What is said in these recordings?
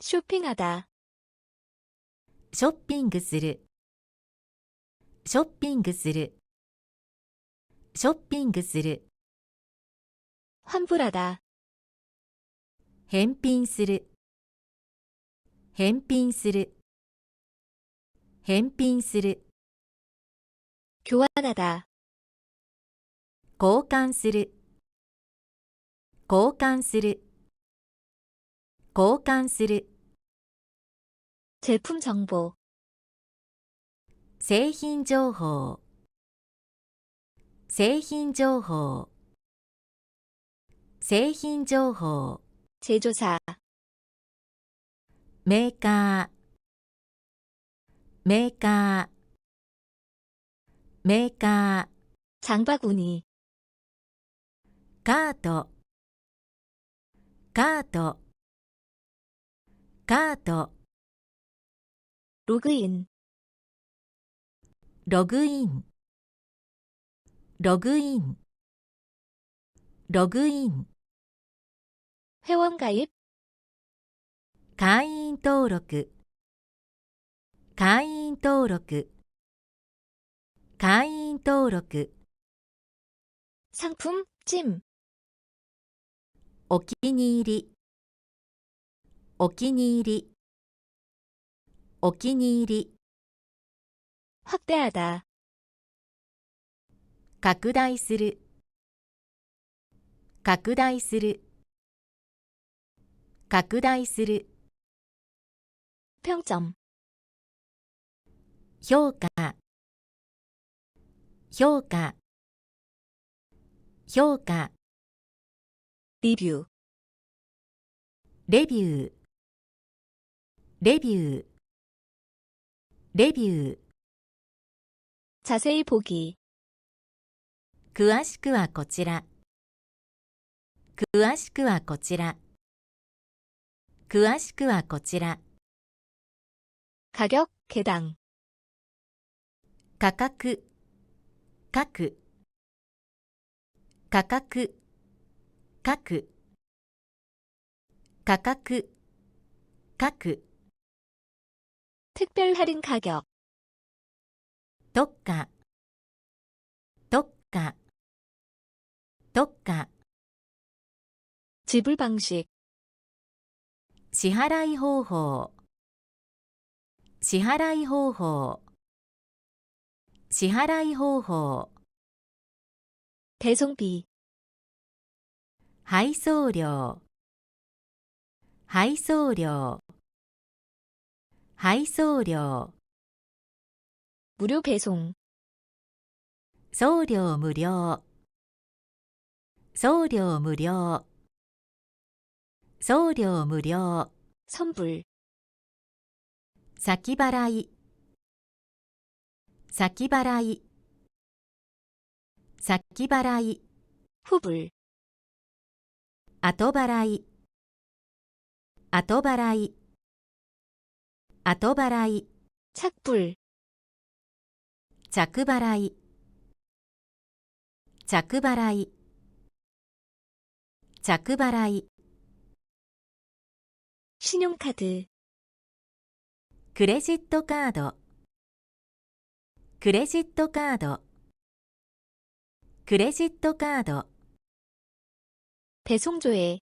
쇼핑하다, ショッピングするショッピングするショッピングする 환불하다, 返品する返品する返品する 교환하다, 交換する交換する 交換する 제품 정보, 製品情報製品情報製品情報 제조사, メーカーメーカーメーカ 장바구니, ーカートカート カート 로그인, ログインログインログイン 회원가입, 会員登録会員登録会員登録 상품, 찜, お気に入り お気に入りお気に入り 확대하다, 拡大する拡大する拡大する 평점, 評価評価評価 리뷰, レビュー レビューレビュー 자세히 보기, 詳しくはこちら詳しくはこちら詳しくはこちら 가격, 개당, 価格各価格各価格各 특별 할인 가격, 特価特価特価 지불 방식, 支払い方法支払い方法支払い方法 배송비, 配送料配送料 配送料 무료 배송, 送料無料送料無料送料無料 선불, 先払い先払い先払い 후불, 後払い後払い 後払い 착불, 자크바라이. 자크바라이. 자크바라이. 신용카드, 크레딧토 카드 크레딧토 카드 크레딧토 카드 배송조회,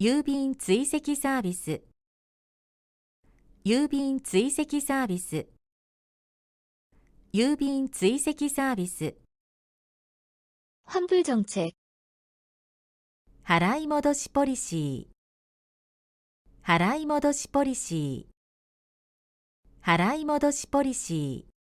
郵便追跡サービス郵便追跡サービス郵便追跡サービス 환불 정책, 払い戻しポリシー払い戻しポリシー払い戻しポリシー